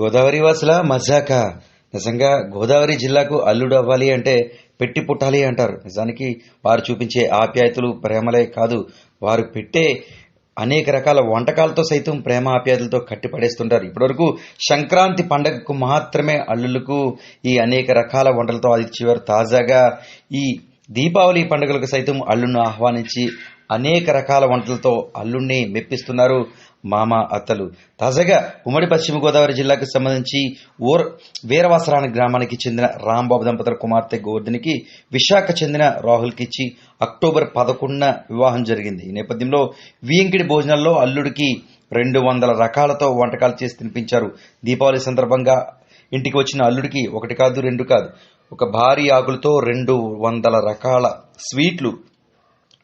గోదావరి వాసుల మజాక. నిజంగా గోదావరి జిల్లాకు అల్లుడు అవ్వాలి అంటే పెట్టి పుట్టాలి అంటారు. నిజానికి వారు చూపించే ఆప్యాయతలు ప్రేమలే కాదు. వారు పెట్టే అనేక రకాల వంటకాలతో సైతం ప్రేమ ఆప్యాయతలతో కట్టిపడేస్తుంటారు. ఇప్పటివరకు సంక్రాంతి పండగకు మాత్రమే అల్లులకు ఈ అనేక రకాల వంటలతో ఆదిచ్చేవారు తాజాగా ఈ దీపావళి పండుగలకు సైతం అల్లును ఆహ్వానించి అనేక రకాల వంటలతో అల్లుణ్ణి మెప్పిస్తున్నారు మామ అత్తలు. తాజాగా ఉమ్మడి పశ్చిమ గోదావరి జిల్లాకు సంబంధించి ఓర్ వీరవాసరాని గ్రామానికి చెందిన రాంబాబు దంపతుల కుమార్తె గోవర్ధనికి విశాఖ చెందిన రాహుల్ కిచ్చి అక్టోబర్ పదకొండున వివాహం జరిగింది. ఈ నేపథ్యంలో వియంకిడి భోజనాల్లో అల్లుడికి రెండు వందల రకాలతో వంటకాలు చేసి తినిపించారు. దీపావళి సందర్భంగా ఇంటికి వచ్చిన అల్లుడికి ఒకటి కాదు రెండు కాదు ఒక భారీ ఆకులతో రెండు వందల రకాల స్వీట్లు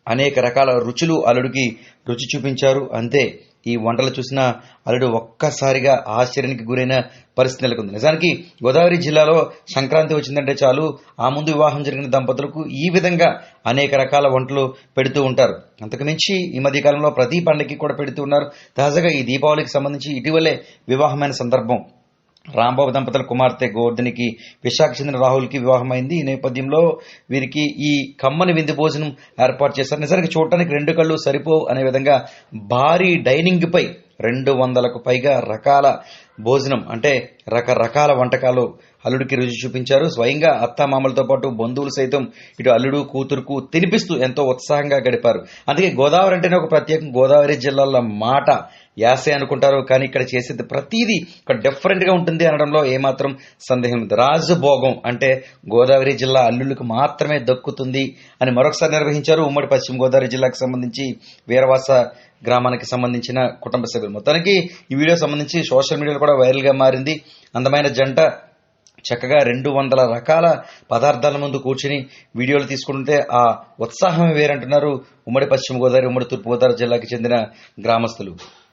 అనేక రకాల రుచులు అల్లుడికి రుచి చూపించారు. అంతే ఈ వంటలు చూసిన అల్లుడు ఒక్కసారిగా ఆశ్చర్యానికి గురైన పరిస్థితి నెలకొంది. నిజానికి గోదావరి జిల్లాలో సంక్రాంతి వచ్చిందంటే చాలు ఆ ముందు వివాహం జరిగిన దంపతులకు ఈ విధంగా అనేక రకాల వంటలు పెడుతూ ఉంటారు. అంతకుమించి ఈ మధ్య కాలంలో ప్రతి పండుగకి కూడా పెడుతూ ఉన్నారు. తాజాగా ఈ దీపావళికి సంబంధించి ఇటీవలే వివాహమైన సందర్భం. రాంబాబు దంపతుల కుమార్తె గోవర్ధనికి విశాఖ చెందిన రాహుల్కి వివాహమైంది. ఈ నేపథ్యంలో వీరికి ఈ కమ్మని విందు భోజనం ఏర్పాటు చేశారు. నిజానికి చూడటానికి రెండు కళ్ళు సరిపోవు అనే విధంగా భారీ డైనింగ్పై రెండు వందలకు పైగా రకాల భోజనం అంటే రకరకాల వంటకాలు అల్లుడికి రుచి చూపించారు. స్వయంగా అత్తామామలతో పాటు బంధువులు సైతం ఇటు అల్లుడు కూతురుకు తినిపిస్తూ ఎంతో ఉత్సాహంగా గడిపారు. అందుకే గోదావరి అంటేనే ఒక ప్రత్యేకం. గోదావరి జిల్లాల మాట యాసే అనుకుంటారు. కానీ ఇక్కడ చేసేది ప్రతిదీ ఒక డిఫరెంట్గా ఉంటుంది అనడంలో ఏమాత్రం సందేహం లేదు. రాజభోగం అంటే గోదావరి జిల్లా అల్లులకు మాత్రమే దక్కుతుంది అని మరొకసారి నిర్వహించారు. ఉమ్మడి పశ్చిమ గోదావరి జిల్లాకు సంబంధించి వీరవాస గ్రామానికి సంబంధించిన కుటుంబ సభ్యులు. మొత్తానికి ఈ వీడియో సంబంధించి సోషల్ మీడియాలో కూడా వైరల్గా మారింది. అందమైన జంట చక్కగా రెండు వందల రకాల పదార్థాల ముందు కూర్చుని వీడియోలు తీసుకుంటే ఆ ఉత్సాహం వేరంటున్నారు ఉమ్మడి పశ్చిమ గోదావరి ఉమ్మడి తూర్పు గోదావరి జిల్లాకి చెందిన గ్రామస్తులు.